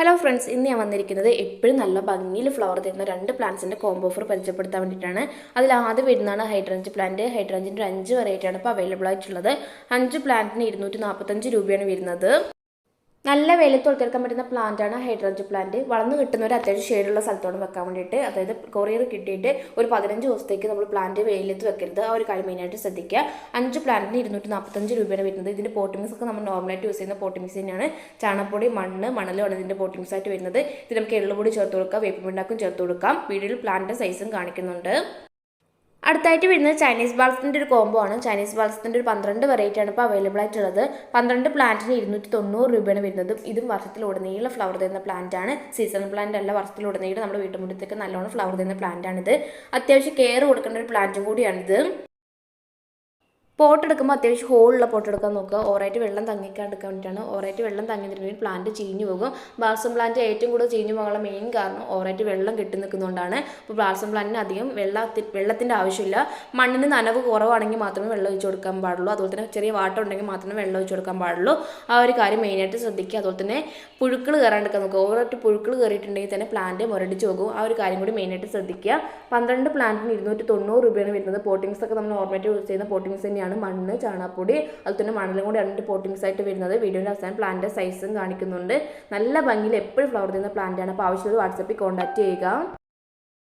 Hello friends ഇന്ന് ഞാൻ വന്നിരിക്കുന്നത് എപ്പോഴും നല്ല ഭംഗിയിൽ ഫ്ലവർ തരുന്ന രണ്ട് പ്ലാന്റ്സിന്റെ കോംബോ ഓഫർ പരിചയപ്പെടുത്താൻ വേണ്ടിയിട്ടാണ്. അതിൽ ആദ്യം വരുന്നതാണ് ഹൈഡ്രഞ്ച് പ്ലാന്റ് ഹൈഡ്രഞ്ചിന്റെ ഒരു അഞ്ച് വെറൈറ്റിയാണ് ഇപ്പോൾ അവൈലബിൾ ആയിട്ടുള്ളത്. അഞ്ച് പ്ലാന്റിന് ഇരുന്നൂറ്റി നാൽപ്പത്തഞ്ച് രൂപയാണ് വരുന്നത്. നല്ല വെയിലത്ത് ഉൾത്തിറക്കാൻ പറ്റുന്ന പ്ലാന്റാണ് ഹൈഡ്രഞ്ച് പ്ലാന്റ് വളർന്നു കിട്ടുന്ന ഒരു അത്യാവശ്യം ഷെയ്ഡുള്ള സ്ഥലത്തോട് വെക്കാൻ വേണ്ടിയിട്ട് അതായത് കൊറിയർ കിട്ടിയിട്ട് ഒരു പതിനഞ്ച് ദിവസത്തേക്ക് നമ്മൾ പ്ലാന്റ് വെയിലത്ത് വെക്കരുത്. ആ ഒരു കാര്യം മെയിനായിട്ട് ശ്രദ്ധിക്കുക. അഞ്ച് പ്ലാന്റിന് ഇരുന്നൂറ്റി നാൽപ്പത്തഞ്ച് രൂപയാണ് വരുന്നത്. ഇതിന്റെ പോട്ടിമിക്സ് ഒക്കെ നമ്മൾ നോർമലായിട്ട് യൂസ് ചെയ്യുന്ന പോട്ടിമിക്സ് തന്നെയാണ് ചാണപ്പൊടി മണ്ണ് മണലുമാണ് ഇതിന്റെ പോട്ടിമിക്സ് ആയിട്ട് വരുന്നത്. ഇത് നമുക്ക് എള്ളുപൊടി ചേർത്ത് കൊടുക്കാം വേപ്പിമിണ്ടാക്കും ചേർത്ത് കൊടുക്കാം. വീഡിയോയിൽ പ്ലാന്റിന്റെ സൈസും കാണിക്കുന്നുണ്ട്. അടുത്തായിട്ട് വരുന്നത് ചൈനീസ് ബാൾസിന്റെ ഒരു കോംബോ ആണ്. ചൈനീസ് ബാൾസിന്റെ ഒരു പന്ത്രണ്ട് വെറൈറ്റി ആണ് ഇപ്പോൾ അവൈലബിൾ ആയിട്ടുള്ളത്. പന്ത്രണ്ട് പ്ലാന്റിന് ഇരുന്നൂറ്റി തൊണ്ണൂറ് രൂപയാണ് വരുന്നത്. ഇതും വർഷത്തിലുടനീളം ഫ്ലവർ തരുന്ന പ്ലാന്റ് ആണ്. സീസൺ പ്ലാന്റ് അല്ല വർഷത്തിലുടനീളം നമ്മുടെ വീട്ടുമുറ്റത്തേക്ക് നല്ലോണം ഫ്ലവർ തരുന്ന പ്ലാന്റ് ആണിത്. അത്യാവശ്യം കെയർ കൊടുക്കേണ്ട ഒരു പ്ലാന്റും കൂടിയാണിത്. പോട്ട് എടുക്കുമ്പോൾ അത്യാവശ്യം ഹോളുള്ള പോട്ട് എടുക്കാൻ നോക്കുക. ഓറായിട്ട് വെള്ളം തങ്ങിക്കാണ്ടിരിക്കാൻ വേണ്ടിയിട്ടാണ്. ഓറായിട്ട് വെള്ളം തങ്ങിയിട്ടുണ്ടെങ്കിൽ പ്ലാന്റ് ചീഞ്ഞു പോകും. ബാൾസം പ്ലാന്റ് ഏറ്റവും കൂടുതൽ ചീഞ്ഞു പോകാനുള്ള മെയിൻ കാരണം ഓറായിട്ട് വെള്ളം കെട്ടി നിൽക്കുന്നതുകൊണ്ടാണ്. അപ്പോൾ ബാൾസം പ്ലാന്റിന് അധികം വെള്ളത്തി വെള്ളത്തിന്റെ ആവശ്യമില്ല. മണ്ണിന് നനവ് കുറവാണെങ്കിൽ മാത്രമേ വെള്ളം ഒഴിച്ചു കൊടുക്കാൻ പാടുള്ളൂ. അതുപോലെ തന്നെ ചെറിയ വാട്ടം ഉണ്ടെങ്കിൽ മാത്രമേ വെള്ളം ഒഴിച്ചു കൊടുക്കാൻ പാടുള്ളൂ. ആ ഒരു കാര്യം മെയിനായിട്ട് ശ്രദ്ധിക്കുക. അതുപോലെ തന്നെ പുഴുക്കൾ കയറാണ്ടിരിക്കാൻ നോക്കുക. ഓവറായിട്ട് പുഴുക്കൾ കയറിയിട്ടുണ്ടെങ്കിൽ തന്നെ പ്ലാന്റ് മുരടിച്ച് പോകും. ആ ഒരു കാര്യം കൂടി മെയിനായിട്ട് ശ്രദ്ധിക്കുക. പന്ത്രണ്ട് പ്ലാന്റിന് ഇരുന്നൂറ്റി തൊണ്ണൂറ് രൂപയാണ് വരുന്നത്. പോട്ടിങ്സ് ഒക്കെ നമ്മൾ നോർമലായിട്ട് യൂസ് ചെയ്യുന്ന പോട്ടിങ്സ് തന്നെയാണ്. മണ്ണ് ചാണാപ്പൊടി അതുപോലെ മണലും കൂടി രണ്ട് പോട്ടിങ്സ് ആയിട്ട് വരുന്നത് വീഡിയോന്റെ അവസാനം പ്ലാന്റിന്റെ സൈസും കാണിക്കുന്നുണ്ട്. നല്ല ഭംഗിയിൽ എപ്പോഴും ഫ്ലവർ തരുന്ന പ്ലാന്റാണ് അപ്പോൾ ആവശ്യമുള്ളത് വാട്സപ്പിൽ കോൺടാക്റ്റ് ചെയ്യുക.